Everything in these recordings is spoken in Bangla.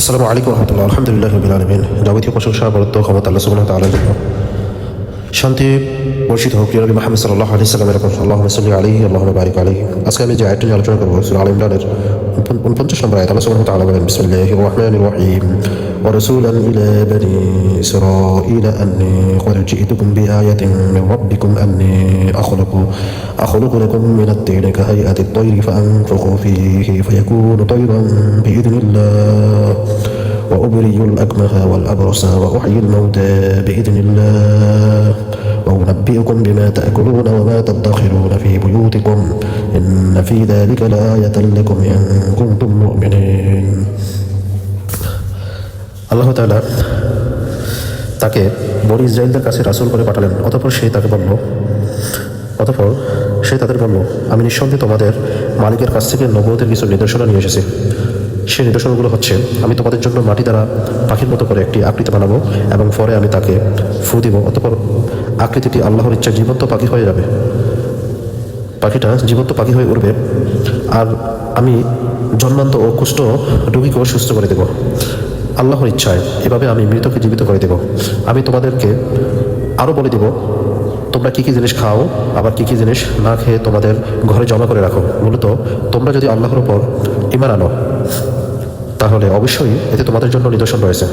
আসসালামু আলাইকুম রহমতুল্লাহ, আলহামদুলিল্লাহ রবিল আলমিন। যাবতীয় প্রশংসা বরত্ব ক্ষমতা আল্লাহ সুবহানাহু তাআলার জন্য। শান্তি বর্ষিত হোক নবী মোহাম্মদ সাল্লাল্লাহু আলাইহি সাল্লামের উপর। আল্লাহু সাল্লি আলাইহি আল্লাহু বারিক আলাইহি। আজকে আমি যে আয়াতটি আলোচনা করব, সূরা আল ইমরানের 49 নম্বর আয়াত, আল্লাহ সুবহানাহু তাআলা বলেন, বিসমিল্লাহির রহমানির রহিম। ওয়া রাসূলান ইলা বানী إسرائيل أني قد جئتكم بآية من ربكم أني أخلق أخلق لكم من الطين كهيئة الطير فأنفخوا فيه فيكون طيرا بإذن الله. وأبري الأكمه والأبرص وأحيي الموتى بإذن الله. وأنبئكم بما تأكلون وما تدخرون في بيوتكم. إن في ذلك لآية لكم إن كنتم مؤمنين. الله تعالى তাকে বনি ইসরায়েলদের কাছে রাসূল করে পাঠালেন। অতঃপর সে তাকে বলল, অতঃপর সে তাদের বলল, আমি নিঃসন্দেহে তোমাদের মালিকের কাছ থেকে নবতের কিছু নির্দেশনা নিয়ে এসেছি। সেই নিদর্শনগুলো হচ্ছে, আমি তোমাদের জন্য মাটি দ্বারা পাখির মতো করে একটি আকৃতি বানাবো এবং পরে আমি তাকে ফু দিব। অতপর আকৃতিটি আল্লাহর ইচ্ছা জীবন্ত পাখি হয়ে যাবে। পাখিটা জীবন্ত পাখি হয়ে উঠবে আর আমি জন্মান্ত ও কুষ্ঠ রোগীকেও সুস্থ করে দেব। আল্লাহর ইচ্ছায় এভাবে আমি মৃতকে জীবিত করে দেব। আমি তোমাদেরকে আরও বলে দেব, তোমরা কী কী জিনিস খাও, আবার কী কী জিনিস না খেয়ে তোমাদের ঘরে জমা করে রাখো। মূলত তোমরা যদি আল্লাহর ওপর ইমান আনো, তাহলে অবশ্যই এতে তোমাদের জন্য নিদর্শন রয়েছে।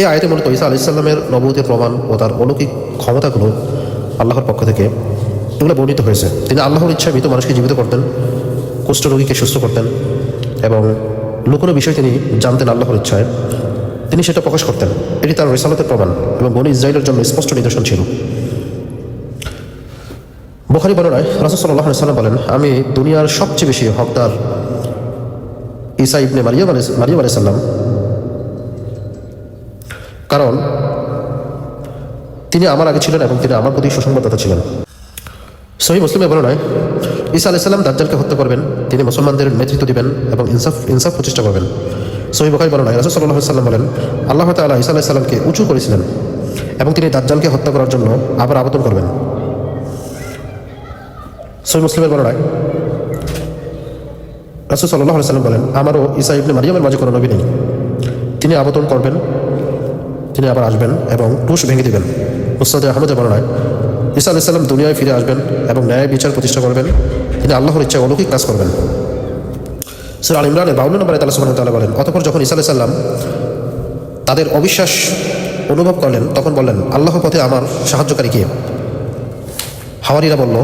এই আয়তে মূলত ঈসা আলাইসাল্লামের নবতের প্রমাণ ও তার অলৌকিক ক্ষমতাগুলো আল্লাহর পক্ষ থেকে এগুলো বর্ণিত হয়েছে। তিনি আল্লাহর ইচ্ছায় মৃত মানুষকে জীবিত করতেন, কুষ্ঠরোগীকে সুস্থ করতেন এবং লুকোনো বিষয় তিনি জানতেন আল্লাহর ইচ্ছায়। তিনি সেটা প্রকাশ করতেন। এটি তার রেসালতের প্রমাণ এবং বনি ইসরায়েলের জন্য স্পষ্ট নিদর্শন ছিল। বোখারি বর্ণনায় রাসুল সাল্লাহ সাল্লাম বলেন, আমি দুনিয়ার সবচেয়ে বেশি হকদার ঈসা ইবনে মারিয়াম আলাই মারিয়াম আলাই সাল্লাম কারণ তিনি আমার আগে ছিলেন এবং তিনি আমার প্রতি সুসংবাদদাতা ছিলেন। সহি মুসলিমের বর্ণনায় ঈসা আলাইহিস সালাম দাজ্জালকে হত্যা করবেন তিনি মুসলমানদের নেতৃত্ব দিবেন এবং ইনসাফ ইনসাফ প্রচেষ্টা করবেন। সহি বখারি বর্ণনায় রাসুল সাল্লাহ সাল্লাম বলেন, আল্লাহ তাআলা ঈসা আলাইহিস সালামকে উঁচু করেছিলেন এবং তিনি দাজ্জালকে হত্যা করার জন্য আবার আবেদন করবেন। সহি মুসলিমের বর্ণনায় রাসুল সাল্লাহ সাল্লাম বলেন, আমারও ঈসা ইবনে মারিয়ামের মাঝে কোনো নবী নেই। তিনি আবেদন করবেন, তিনি আবার আসবেন এবং টুস ভেঙে দিবেন। মুস্তাদ আহমদের বর্ণনায় ঈসা আলাইসাল্লাম দুনিয়ায় ফিরে আসবেন এবং ন্যায় বিচার প্রতিষ্ঠা করবেন। তিনি আল্লাহর ইচ্ছা অলৌকিক কাজ করবেন। সুর আল ইমরানের বাউন্ন নম্বরে তালা সুবাহ তালা বলেন, অতপর যখন ঈসা আলাইসাল্লাম তাদের অবিশ্বাস অনুভব করলেন, তখন বললেন, আল্লাহ পথে আমার সাহায্যকারী কে? হাওয়ারিরা বলল,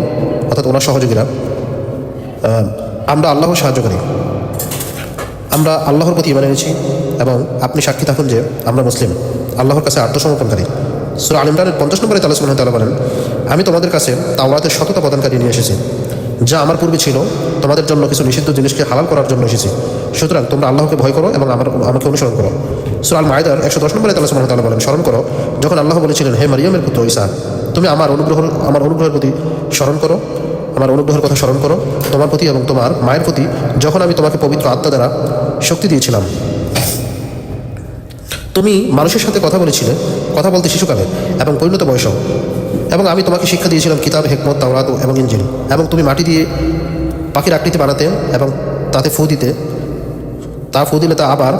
অর্থাৎ ওনার সহযোগীরা আমরা আল্লাহর সাহায্যকারী। আমরা আল্লাহর প্রতি ইমান এনেছি এবং আপনি সাক্ষী থাকুন যে আমরা মুসলিম। আল্লাহর কাছে আত্মসমর্পণকারী। সুরা আল ইমরানের পঞ্চাশ নম্বরে তালা সুবাহ তালা বলেন, আমি তোমাদের কাছে তাওরাতের সততা প্রদানকারী নিয়ে এসেছি। যা আমার পূর্বে ছিল, তোমাদের জন্য কিছু নিষিদ্ধ জিনিসকে হালাল করার জন্য এসেছি। সুতরাং তোমরা আল্লাহকে ভয় করো এবং আমার আমাকে অনুসরণ করো। সুরা আল মায়দার একশো দশ নম্বরে তালা সুবাহ তালা বলেন, স্মরণ করো, যখন আল্লাহ বলেছিলেন, হে মারিয়ামের পুত্র ঈসা, তুমি আমার অনুগ্রহ আমার অনুগ্রহের প্রতি স্মরণ করো, আমার অনুগ্রহের কথা স্মরণ করো, তোমার প্রতি এবং তোমার মায়ের প্রতি যখন আমি তোমাকে পবিত্র আত্মা দ্বারা শক্তি দিয়েছিলাম। তুমি মানুষের সাথে কথা বলেছিলে, কথা বলতে শিশুকালে এবং পরিণত বয়সেও। এবং আমি তোমাকে শিক্ষা দিয়েছিলাম কিতাব, হেকমত, তাওরাত এবং ইঞ্জিল এবং তুমি মাটি দিয়ে পাখির আকৃতি বানাতে এবং তাতে ফু দিতে। তা ফু দিলে তা আবার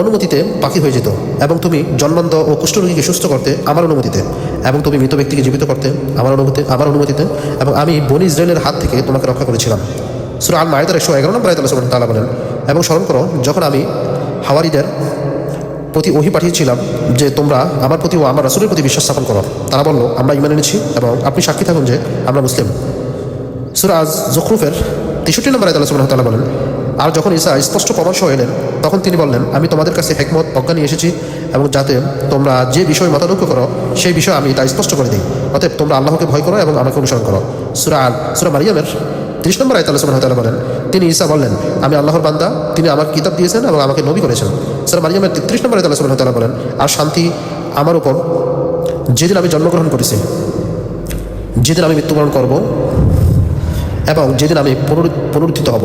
অনুমতিতে পাখি হয়ে যেত এবং তুমি জন্মান্ত ও কুষ্ঠরোগীকে সুস্থ করতে আমার অনুমতিতে এবং তুমি মৃত ব্যক্তিকে জীবিত করতে আমার অনুমতি আমার অনুমতিতে এবং আমি বনি ইসরায়েলের হাত থেকে তোমাকে রক্ষা করেছিলাম। সুরা আল মায়েদার একশো এগারো নম্বর আয়তাল্লাহ তালা বলেন, এবং স্মরণ করো, যখন আমি হাওয়ারিদের প্রতি ওহি পাঠিয়েছিলাম যে তোমরা আমার প্রতি ও আমার রাসুলের প্রতি বিশ্বাস স্থাপন করো। তারা বলল, আমরা ইমান এনেছি এবং আপনি সাক্ষী থাকুন যে আমরা মুসলিম। সুরাজ জখরুফের তেষট্টি নম্বর আয়তাল্লাহ সুবাহ তালা বলেন, আর যখন ঈসা স্পষ্ট পরামর্শ এলেন, তখন তিনি বললেন, আমি তোমাদের কাছে হেকমত প্রজ্ঞা নিয়ে এসেছি এবং যাতে তোমরা যে বিষয় মতানৈক্য করো, সেই বিষয় আমি তা স্পষ্ট করে দিই। অতএব তোমরা আল্লাহকে ভয় করো এবং আমাকে অনুসরণ করো। সুরা আল, সুরা মারিয়ামের ত্রিশ নম্বর আয়তাল সুবাহ তালা বলেন, তিনি ঈসা বললেন, আমি আল্লাহর বান্দা, তিনি আমার কিতাব দিয়েছেন এবং আমাকে নবী করেছেন। স্যার মারিয়ামের তেত্রিশ নম্বর আয়তাল্লাহ সুবাহ তালা বলেন, আর শান্তি আমার উপর, যেদিন আমি জন্মগ্রহণ করেছি, যেদিন আমি মৃত্যুবরণ করব এবং যেদিন আমি পুনরুত্থিত হব।